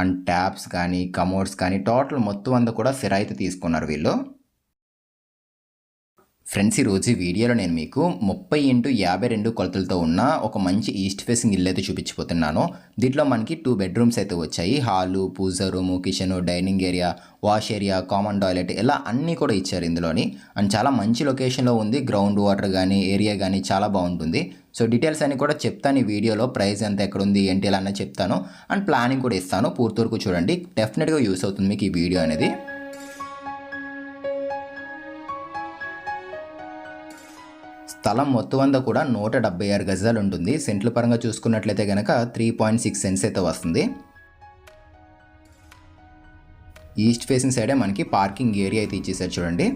And taps కానీ commodes కానీ total మొత్తం అంతా కూడా సిరాయితీ తీసుకున్నారు వీళ్ళు. ఫ్రెండ్స్ ఈరోజు వీడియోలో నేను మీకు ముప్పై ఇంటూ యాభై రెండు కొలతలతో ఉన్న ఒక మంచి ఈస్ట్ ఫేసింగ్ ఇల్లు అయితే చూపించిపోతున్నాను దీంట్లో మనకి టూ బెడ్రూమ్స్ అయితే వచ్చాయి. Hall puja room kitchen dining area wash area common toilet ఇలా అన్నీ కూడా ఇచ్చారు ఇందులోని. అండ్ చాలా మంచి లొకేషన్లో ఉంది. గ్రౌండ్ వాటర్ కానీ ఏరియా కానీ చాలా బాగుంటుంది. సో డీటెయిల్స్ అన్ని కూడా చెప్తాను ఈ వీడియోలో. ప్రైస్ ఎంత ఎక్కడ ఉంది ఏంటి ఇలా అన్న చెప్తాను. అండ్ ప్లానింగ్ కూడా ఇస్తాను. పూర్తి వరకు చూడండి. డెఫినెట్గా యూస్ అవుతుంది మీకు ఈ వీడియో అనేది. స్థలం మొత్తం అంతా కూడా నూట డెబ్బై ఆరు గజాలు ఉంటుంది. సెంట్ల పరంగా చూసుకున్నట్లయితే కనుక త్రీ పాయింట్ సిక్స్ సెంట్స్ అయితే వస్తుంది. ఈస్ట్ ఫేసింగ్ సైడే మనకి పార్కింగ్ ఏరియా అయితే ఇచ్చేసారు చూడండి.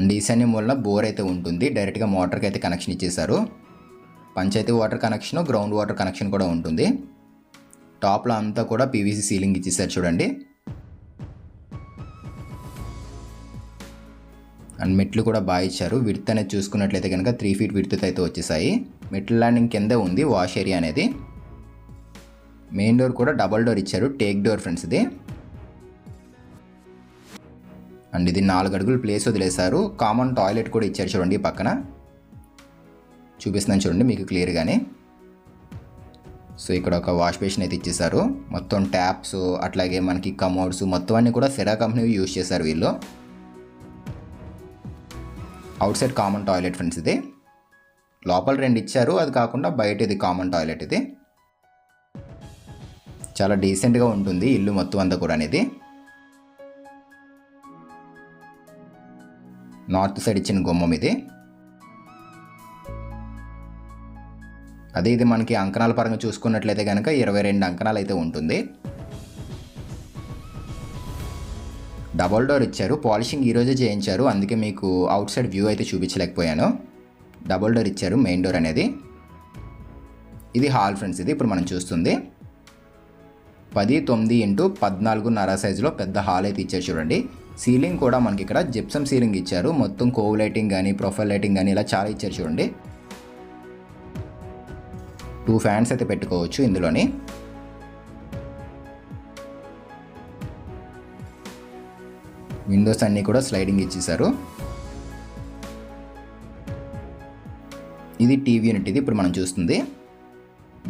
అండ్ ఈశాన్య మూలన బోర్ అయితే ఉంటుంది. డైరెక్ట్గా మోటార్కి అయితే కనెక్షన్ ఇచ్చేశారు. Panchayat water connection ground water connection కూడా ఉంటుంది. టాప్లో అంతా కూడా పీవీసీ సీలింగ్ ఇచ్చేసారు చూడండి. అండ్ మెట్లు కూడా బాగా ఇచ్చారు. విడ్త్ అనేది చూసుకున్నట్లయితే కనుక త్రీ ఫీట్ విడ్త్ అయితే వచ్చేసాయి. మెట్ల ల్యాండింగ్ కిందే ఉంది వాష్ ఏరియా అనేది. మెయిన్ డోర్ కూడా డబల్ డోర్ ఇచ్చారు. టేక్ డోర్ ఫ్రెండ్స్ ఇది. అండ్ ఇది నాలుగు అడుగులు ప్లేస్ వదిలేశారు. కామన్ టాయిలెట్ కూడా ఇచ్చారు చూడండి పక్కన. చూపిస్తున్నాను చూడండి మీకు క్లియర్గానే సో ఇక్కడ ఒక వాష్ బేసిన్ అయితే ఇచ్చేసారు మొత్తం ట్యాప్స్ అట్లాగే మనకి కమోడ్స్ మొత్తం అన్ని కూడా సెరా కంపెనీ యూజ్ చేశారు వీళ్ళు. Outside common toilet friends ఇది. లోపల రెండు ఇచ్చారు. అది కాకుండా బయట ఇది కామన్ టాయిలెట్ ఇది. చాలా డీసెంట్గా ఉంటుంది ఇల్లు మొత్తం అంతా కూడా అనేది నార్త్ సైడ్ ఇచ్చిన గుమ్మం ఇది. అదే ఇది మనకి అంకణాల పరంగా చూసుకున్నట్లయితే కనుక ఇరవై రెండు అంకణాలు అయితే ఉంటుంది. డబల్ డోర్ ఇచ్చారు. పాలిషింగ్ ఈరోజే చేయించారు. అందుకే మీకు అవుట్ సైడ్ వ్యూ అయితే చూపించలేకపోయాను. డబల్ డోర్ ఇచ్చారు మెయిన్ డోర్ అనేది. ఇది హాల్ ఫ్రెండ్స్ ఇది ఇప్పుడు మనం చూస్తుంది. పది తొమ్మిది ఇంటూ పద్నాలుగున్నర సైజులో పెద్ద హాల్ అయితే ఇచ్చారు చూడండి. సీలింగ్ కూడా మనకి ఇక్కడ జిప్సమ్ సీలింగ్ ఇచ్చారు. మొత్తం కోవ్ లైటింగ్ కానీ ప్రొఫైల్ లైటింగ్ కానీ ఇలా చాలా ఇచ్చారు చూడండి. టూ ఫ్యాన్స్ అయితే పెట్టుకోవచ్చు ఇందులోని. విండోస్ అన్నీ కూడా స్లైడింగ్ ఇచ్చేసారు ఇది టీవీ యూనిట్ ఇది ఇప్పుడు మనం చూస్తుంది.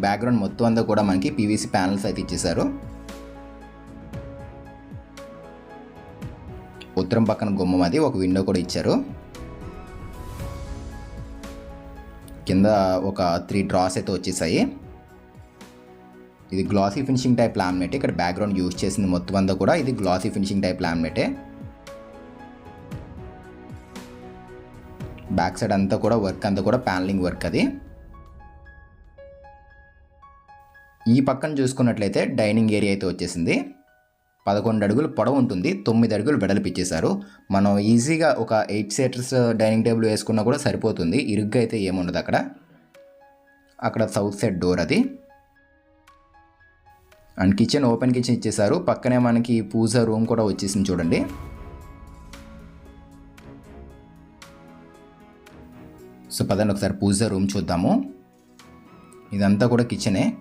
బ్యాక్గ్రౌండ్ మొత్తం అంతా కూడా మనకి పీవీసీ ప్యానల్స్ అయితే ఇచ్చేసారు ఉత్తరం పక్కన గుమ్మం అది ఒక విండో కూడా ఇచ్చారు. కింద ఒక త్రీ డ్రాస్ అయితే వచ్చేసాయి. ఇది గ్లాసీ ఫినిషింగ్ టైప్ లామినేట్ ఇక్కడ బ్యాక్గ్రౌండ్ యూజ్ చేసింది మొత్తం అంతా కూడా ఇది గ్లాసీ ఫినిషింగ్ టైప్ లామినేటే బ్యాక్ సైడ్ అంతా కూడా వర్క్ అంతా కూడా ప్యానలింగ్ వర్క్ అది. ఈ పక్కన చూసుకున్నట్లయితే డైనింగ్ ఏరియా అయితే వచ్చేసింది. పదకొండు అడుగులు పొడవు ఉంటుంది తొమ్మిది అడుగులు వెడల్పు ఇచ్చేసారు మనం ఈజీగా ఒక ఎయిట్ సీటర్స్ డైనింగ్ టేబుల్ వేసుకున్నా కూడా సరిపోతుంది. ఇరుగ్గా అయితే ఏముండదు అక్కడ. అక్కడ సౌత్ సైడ్ డోర్ అది. అండ్ కిచెన్ ఓపెన్ కిచెన్ ఇచ్చేశారు. పక్కనే మనకి పూజ రూమ్ కూడా వచ్చేసింది చూడండి. సో పదండి ఒకసారి పూజ రూమ్ చూద్దాము. ఇదంతా కూడా కిచెనే.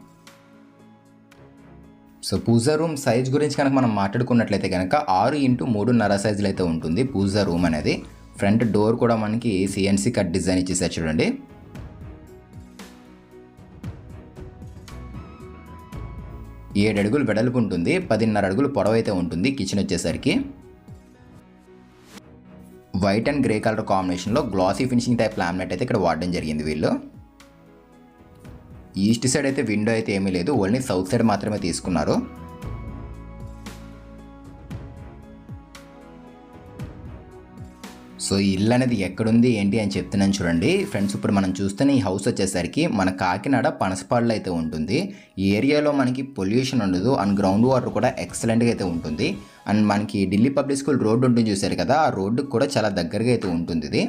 సో పూజ రూమ్ సైజ్ గురించి కనుక మనం మాట్లాడుకున్నట్లయితే కనుక ఆరు ఇంటూ మూడున్నర సైజులు అయితే ఉంటుంది పూజా రూమ్ అనేది. ఫ్రంట్ డోర్ కూడా మనకి సిఎన్సీ కట్ డిజైన్ ఇచ్చేసారు చూడండి. ఏడు అడుగులు వెడల్పు ఉంటుంది పదిన్నర అడుగులు పొడవైతే అయితే ఉంటుంది కిచెన్ వచ్చేసరికి. వైట్ అండ్ గ్రే కలర్ కాంబినేషన్లో గ్లాసీ ఫినిషింగ్ టైప్ లామినేట్ అయితే ఇక్కడ వాడడం జరిగింది వీళ్ళు. ఈస్ట్ సైడ్ అయితే విండో అయితే ఏమీ లేదు ఓన్లీ సౌత్ సైడ్ మాత్రమే తీసుకున్నారు. సో ఈ ఇల్లు అనేది ఎక్కడుంది ఏంటి అని చెప్తున్నాను చూడండి. ఫ్రెండ్స్ ఇప్పుడు మనం చూస్తున్న ఈ హౌస్ వచ్చేసరికి మన కాకినాడ పనసపాడులో అయితే ఉంటుంది. ఈ ఏరియాలో మనకి పొల్యూషన్ ఉండదు అండ్ గ్రౌండ్ వాటర్ కూడా ఎక్సలెంట్గా అయితే ఉంటుంది. అండ్ మనకి ఢిల్లీ పబ్లిక్ స్కూల్ రోడ్డు ఉంటుంది చూసారు కదా ఆ రోడ్డుకి కూడా చాలా దగ్గరగా అయితే ఉంటుంది ఇది.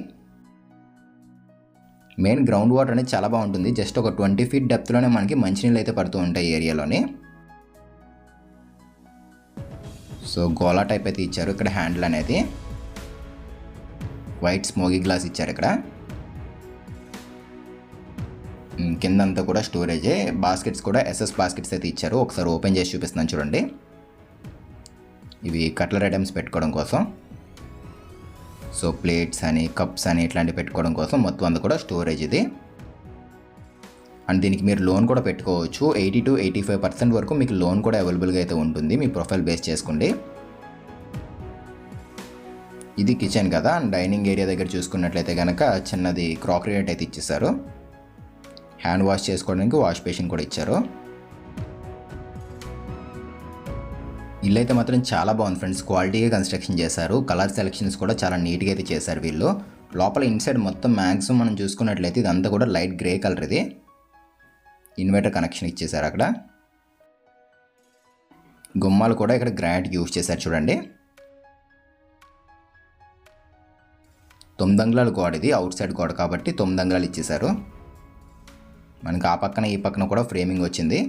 మెయిన్ గ్రౌండ్ వాటర్ అనేది చాలా బాగుంటుంది. జస్ట్ ఒక ట్వంటీ ఫీట్ డెప్త్లోనే మనకి మంచినీళ్ళు అయితే పడుతూ ఉంటాయి ఏరియాలోని. సో గోలా టైప్ అయితే ఇచ్చారు ఇక్కడ హ్యాండిల్ అనేది. వైట్ స్మోగీ గ్లాస్ ఇచ్చారు ఇక్కడ. కిందంతా కూడా స్టోరేజే. బాస్కెట్స్ కూడా ఎస్ఎస్ బాస్కెట్స్ అయితే ఇచ్చారు. ఒకసారి ఓపెన్ చేసి చూపిస్తున్నాను చూడండి. ఇవి కట్లర్ ఐటమ్స్ పెట్టుకోవడం కోసం. సో ప్లేట్స్ అని కప్స్ అని ఇట్లాంటివి పెట్టుకోవడం కోసం మొత్తం అంతా కూడా స్టోరేజ్ ఇది. అండ్ దీనికి మీరు లోన్ కూడా పెట్టుకోవచ్చు. Eighty to eighty five percent వరకు మీకు లోన్ కూడా అవైలబుల్గా అయితే ఉంటుంది. మీ ప్రొఫైల్ బేస్ చేసుకోండి. ఇది కిచెన్ కదా. అండ్ డైనింగ్ ఏరియా దగ్గర చూసుకున్నట్లయితే కనుక చిన్నది క్రాకరీ అయితే ఇచ్చేసారు హ్యాండ్ వాష్ చేసుకోవడానికి వాష్ బేసిన్ కూడా ఇచ్చారు. ఇల్లు అయితే మాత్రం చాలా బాగుంది ఫ్రెండ్స్. క్వాలిటీగా కన్స్ట్రక్షన్ చేశారు. కలర్ సెలెక్షన్స్ కూడా చాలా నీట్గా అయితే చేశారు వీళ్ళు. లోపల ఇన్సైడ్ మొత్తం మ్యాక్సిమం మనం చూసుకున్నట్లయితే ఇదంతా కూడా లైట్ గ్రే కలర్ ఇది. ఇన్వర్టర్ కనెక్షన్ ఇచ్చేసారు అక్కడ. గుమ్మాలు కూడా ఇక్కడ గ్రాండ్ యూజ్ చేశారు చూడండి. తొమ్మిది అంగుళాల గోడ ఇది. అవుట్ సైడ్ గోడ కాబట్టి తొమ్మిది అంగుళాలు ఇచ్చేశారు. మనకి ఆ పక్కన ఈ పక్కన కూడా ఫ్రేమింగ్ వచ్చింది.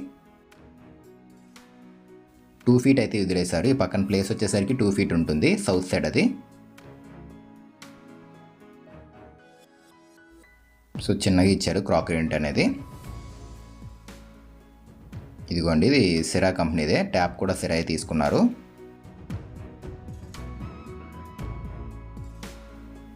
టూ ఫీట్ అయితే వదిలేశారు ఈ పక్కన ప్లేస్ వచ్చేసరికి టూ ఫీట్ ఉంటుంది. సౌత్ సైడ్ అది. సో చిన్నగా ఇచ్చాడు క్రాకరీ అనేది. ఇదిగోండి ఇది సిరా కంపెనీదే ట్యాప్ కూడా సిరాయి తీసుకున్నారు.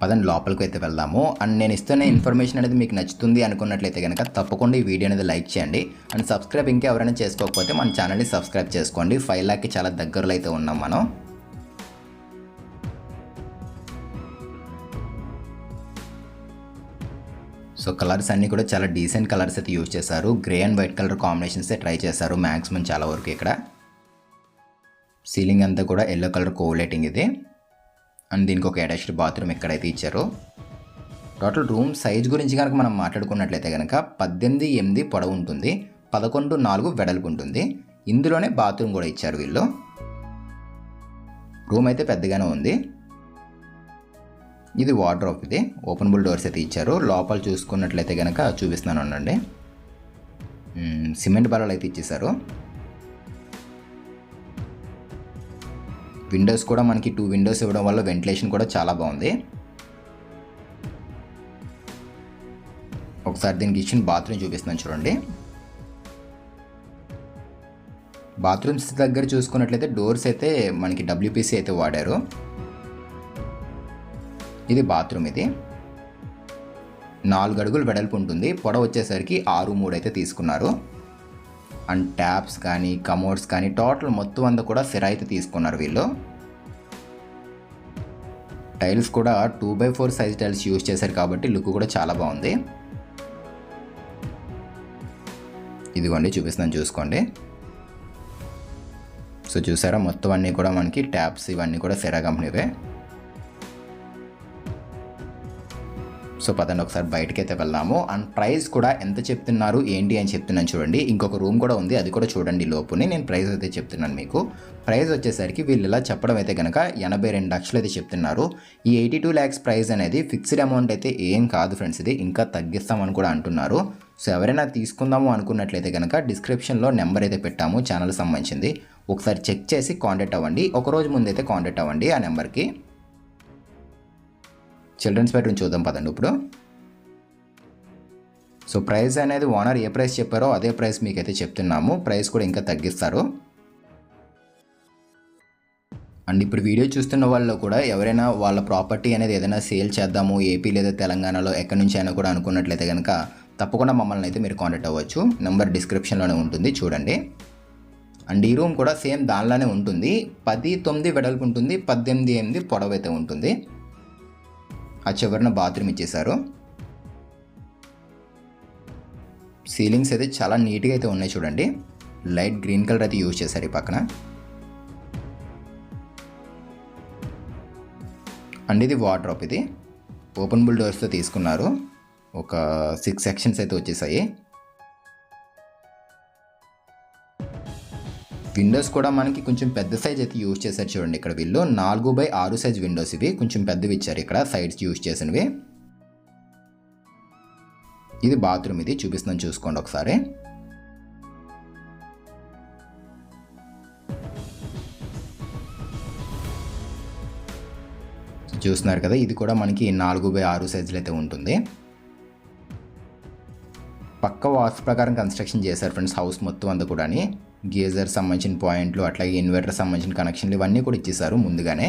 పదండి లోపలికి అయితే వెళ్దాము. అండ్ నేను ఇస్తున్న ఇన్ఫర్మేషన్ అనేది మీకు నచ్చుతుంది అనుకున్నట్లయితే కనుక తప్పకుండా ఈ వీడియో అనేది లైక్ చేయండి. అండ్ సబ్స్క్రైబ్ ఇంకా ఎవరైనా చేసుకోకపోతే మన ఛానల్ని సబ్స్క్రైబ్ చేసుకోండి. ఫైవ్ ల్యాక్కి చాలా దగ్గరలో అయితే ఉన్నాం మనం. సో కలర్స్ అన్నీ కూడా చాలా డీసెంట్ కలర్స్ అయితే యూజ్ చేశారు. Grey and white colour combinations try చేశారు మ్యాక్సిమం చాలా వరకు ఇక్కడ. సీలింగ్ అంతా కూడా ఎల్లో కలర్ కోవ్ లైటింగ్ ఇది. అండ్ దీనికి ఒక అటాచ్డ్ బాత్రూమ్ ఎక్కడైతే ఇచ్చారో టోటల్ రూమ్ సైజ్ గురించి కనుక మనం మాట్లాడుకున్నట్లయితే కనుక పద్దెనిమిది ఎనిమిది పొడవు ఉంటుంది పదకొండు నాలుగు వెడల్పు ఉంటుంది. ఇందులోనే బాత్రూమ్ కూడా ఇచ్చారు వీళ్ళు. రూమ్ అయితే పెద్దగానే ఉంది. ఇది వార్డ్రోప్ ఇది. ఓపెనబుల్ డోర్స్ అయితే ఇచ్చారు. లోపల చూసుకున్నట్లయితే కనుక చూపిస్తున్నాను అండి సిమెంట్ బలాలు అయితే ఇచ్చేసారు విండోస్ కూడా మనకి టూ విండోస్ ఇవ్వడం వల్ల వెంటిలేషన్ కూడా చాలా బాగుంది. ఒకసారి దీనికి ఇచ్చిన బాత్రూమ్ చూపిస్తున్నాను చూడండి. బాత్రూమ్స్ దగ్గర చూసుకున్నట్లయితే డోర్స్ అయితే మనకి డబ్ల్యూపీసీ అయితే వాడారు. ఇది బాత్రూమ్ ఇది. నాలుగు అడుగులు వెడల్పు ఉంటుంది. పొడవు వచ్చేసరికి ఆరు మూడు అయితే తీసుకున్నారు. అండ్ ట్యాప్స్ కానీ కమోడ్స్ కానీ టోటల్ మొత్తం అంతా కూడా సిరా తీసుకున్నారు వీళ్ళు. టైల్స్ కూడా two by four size tiles use చేశారు కాబట్టి లుక్ కూడా చాలా బాగుంది. ఇదిగోండి చూపిస్తున్నాను చూసుకోండి. సో చూసారా మొత్తం అన్నీ కూడా మనకి ట్యాప్స్ ఇవన్నీ కూడా సెరా కంపెనీవే. సో పదండి ఒకసారి బయటకి అయితే వెళ్దాము. అండ్ ప్రైస్ కూడా ఎంత చెప్తున్నారు ఏంటి అని చెప్తున్నాను చూడండి. ఇంకొక రూమ్ కూడా ఉంది అది కూడా చూడండి లోపుని. నేను ప్రైస్ అయితే చెప్తున్నాను మీకు. ప్రైస్ వచ్చేసరికి వీళ్ళు ఇలా చెప్పడం అయితే కనుక ఎనభై రెండు లక్షలు అయితే చెప్తున్నారు. ఈ ఎయిటీ టూ ల్యాక్స్ ప్రైస్ అనేది ఫిక్స్డ్ అమౌంట్ అయితే ఏం కాదు ఫ్రెండ్స్ ఇది. ఇంకా తగ్గిస్తామని కూడా అంటున్నారు. సో ఎవరైనా తీసుకుందాము అనుకున్నట్లయితే కనుక డిస్క్రిప్షన్లో నెంబర్ అయితే పెట్టాము ఛానల్ సంబంధించింది. ఒకసారి చెక్ చేసి కాంటాక్ట్ అవ్వండి. ఒక రోజు ముందైతే కాంటాక్ట్ అవ్వండి ఆ నెంబర్కి. చిల్డ్రన్స్ బెడ్రూమ్ చూద్దాం పదండి ఇప్పుడు. సో ప్రైస్ అనేది ఓనర్ ఏ ప్రైస్ చెప్పారో అదే ప్రైస్ మీకైతే చెప్తున్నాము. ప్రైస్ కూడా ఇంకా తగ్గిస్తారు. అండ్ ఇప్పుడు వీడియో చూస్తున్న వాళ్ళు కూడా ఎవరైనా వాళ్ళ ప్రాపర్టీ అనేది ఏదైనా సేల్ చేద్దాము ఏపీ లేదా తెలంగాణలో ఎక్కడి నుంచి అయినా కూడా అనుకున్నట్లయితే కనుక తప్పకుండా మమ్మల్ని అయితే మీరు కాంటాక్ట్ అవ్వచ్చు. నెంబర్ డిస్క్రిప్షన్లోనే ఉంటుంది చూడండి. అండ్ ఈ రూమ్ కూడా సేమ్ దానిలోనే ఉంటుంది. పది తొమ్మిది వెడల్పు ఉంటుంది పద్దెనిమిది ఎనిమిది పొడవు అయితే ఉంటుంది. ఆ చివరిన బాత్రూమ్ ఇచ్చేసారు సీలింగ్స్ అయితే చాలా నీట్గా అయితే ఉన్నాయి చూడండి. లైట్ గ్రీన్ కలర్ అయితే యూజ్ చేశారు ఈ పక్కన. అండ్ ఇది వాటర్ ఇది. ఓపెనబుల్ డోర్స్తో తీసుకున్నారు. ఒక సిక్స్ సెక్షన్స్ అయితే వచ్చేసాయి. విండోస్ కూడా మనకి కొంచెం పెద్ద సైజ్ అయితే యూజ్ చేశారు చూడండి ఇక్కడ వీళ్ళు. నాలుగు బై ఆరు సైజ్ విండోస్ ఇవి. కొంచెం పెద్దవి ఇచ్చారు ఇక్కడ సైడ్స్ యూజ్ చేసినవి. ఇది బాత్రూమ్ ఇది. చూపిస్తున్నాను చూసుకోండి ఒకసారి. చూస్తున్నారు కదా ఇది కూడా మనకి నాలుగు బై ఆరు సైజులు అయితే ఉంటుంది. పక్క వాస్తు ప్రకారం కన్స్ట్రక్షన్ చేశారు ఫ్రెండ్స్ హౌస్ మొత్తం అంతా కూడా గేజర్ సంబంధించిన పాయింట్లు అట్లాగే ఇన్వర్టర్ సంబంధించిన కనెక్షన్లు ఇవన్నీ కూడా ఇచ్చేసారు ముందుగానే.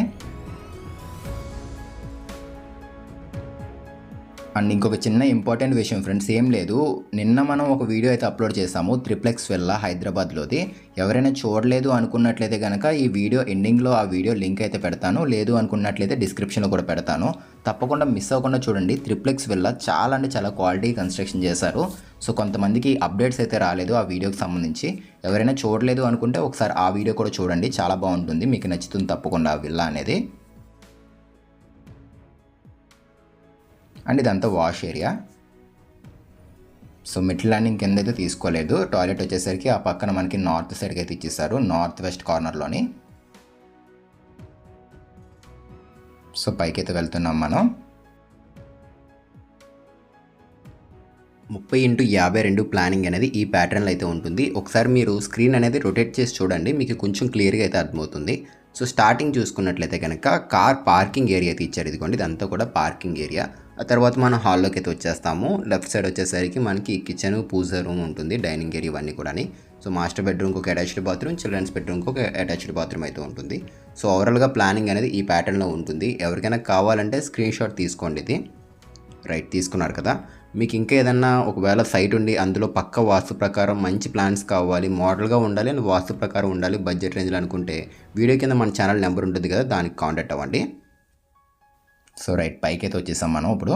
అండ్ ఇంకొక చిన్న ఇంపార్టెంట్ విషయం ఫ్రెండ్స్ ఏం లేదు. నిన్న మనం ఒక వీడియో అయితే అప్లోడ్ చేసాము త్రిప్లెక్స్ వెళ్ళ హైదరాబాద్లోది. ఎవరైనా చూడలేదు అనుకున్నట్లయితే కనుక ఈ వీడియో ఎండింగ్లో ఆ వీడియో లింక్ అయితే పెడతాను. లేదు అనుకున్నట్లయితే డిస్క్రిప్షన్లో కూడా పెడతాను. తప్పకుండా మిస్ అవ్వకుండా చూడండి. త్రిప్లెక్స్ వెళ్ళ చాలా అంటే చాలా క్వాలిటీ కన్స్ట్రక్షన్ చేశారు. సో కొంతమందికి అప్డేట్స్ అయితే రాలేదు ఆ వీడియోకి సంబంధించి. ఎవరైనా చూడలేదు అనుకుంటే ఒకసారి ఆ వీడియో కూడా చూడండి. చాలా బాగుంటుంది. మీకు నచ్చుతుంది తప్పకుండా ఆ విల్లా అనేది. అండ్ ఇదంతా wash area. So mid landing కింద అయితే తీసుకోలేదు. టాయిలెట్ వచ్చేసరికి ఆ పక్కన మనకి నార్త్ సైడ్కి అయితే ఇచ్చేసారు. North west కార్నర్లోని. సో పైకి అయితే వెళ్తున్నాం మనం. ముప్పై ఇంటూ యాభై రెండు ప్లానింగ్ అనేది ఈ ప్యాటర్న్లో అయితే ఉంటుంది. ఒకసారి మీరు స్క్రీన్ అనేది రొటేట్ చేసి చూడండి. మీకు కొంచెం క్లియర్గా అయితే అర్థమవుతుంది. సో స్టార్టింగ్ చూసుకున్నట్లయితే కనుక కార్ పార్కింగ్ ఏరియా అయితే ఇచ్చారు. ఇదిగోండి ఇదంతా కూడా పార్కింగ్ ఏరియా. తర్వాత మనం హాల్లోకి అయితే వచ్చేస్తాము. లెఫ్ట్ సైడ్ వచ్చేసరికి మనకి కిచెన్ పూజ రూమ్ ఉంటుంది డైనింగ్ ఏరియా ఇవన్నీ కూడా సో మాస్టర్ బెడ్రూమ్కి ఒక అటాచ్డ్ బాత్రూమ్ చిల్డ్రన్స్ బెడ్రూమ్కి ఒక అటాచ్డ్ బాత్రూమ్ అయితే ఉంటుంది. సో ఓవరాల్గా ప్లానింగ్ అనేది ఈ ప్యాటర్న్లో ఉంటుంది. ఎవరికైనా కావాలంటే స్క్రీన్ షాట్ తీసుకోండి ఇది. రైట్ తీసుకున్నారు కదా. మీకు ఇంకా ఏదన్నా ఒకవేళ సైట్ ఉండి అందులో పక్క వాస్తు ప్రకారం మంచి ప్లాన్స్ కావాలి మోడల్గా ఉండాలి అండ్ వాస్తు ప్రకారం ఉండాలి బడ్జెట్ రేంజ్లో అనుకుంటే వీడియో కింద మన ఛానల్ నెంబర్ ఉంటుంది కదా దానికి కాంటాక్ట్ అవ్వండి. సో రైట్ పైకి అయితే వచ్చేసాం మనం ఇప్పుడు.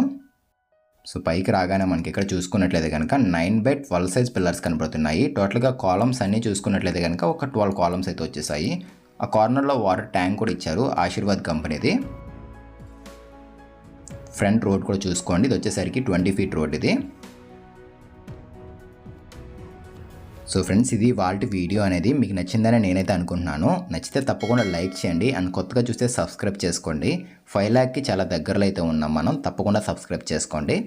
సో పైకి రాగానే మనకి ఇక్కడ చూసుకున్నట్లయితే కనుక nine by twelve size pillars కనబడుతున్నాయి. టోటల్గా కాలమ్స్ అన్నీ చూసుకున్నట్లయితే కనుక ఒక ట్వెల్వ్ కాలమ్స్ అయితే వచ్చేసాయి. ఆ కార్నర్లో వాటర్ ట్యాంక్ కూడా ఇచ్చారు ఆశీర్వాద్ కంపెనీది. ఫ్రంట్ రోడ్ కూడా చూసుకోండి ఇది వచ్చేసరికి ట్వంటీ ఫీట్ రోడ్ ఇది. సో ఫ్రెండ్స్ ఇది వాళ్ళ వీడియో అనేది మీకు నచ్చిందని నేనైతే అనుకుంటున్నాను. నచ్చితే తప్పకుండా లైక్ చేయండి. అండ్ కొత్తగా చూస్తే సబ్స్క్రైబ్ చేసుకోండి. ఫైవ్ ల్యాక్కి చాలా దగ్గరలో అయితే ఉన్నాం మనం. తప్పకుండా సబ్స్క్రైబ్ చేసుకోండి.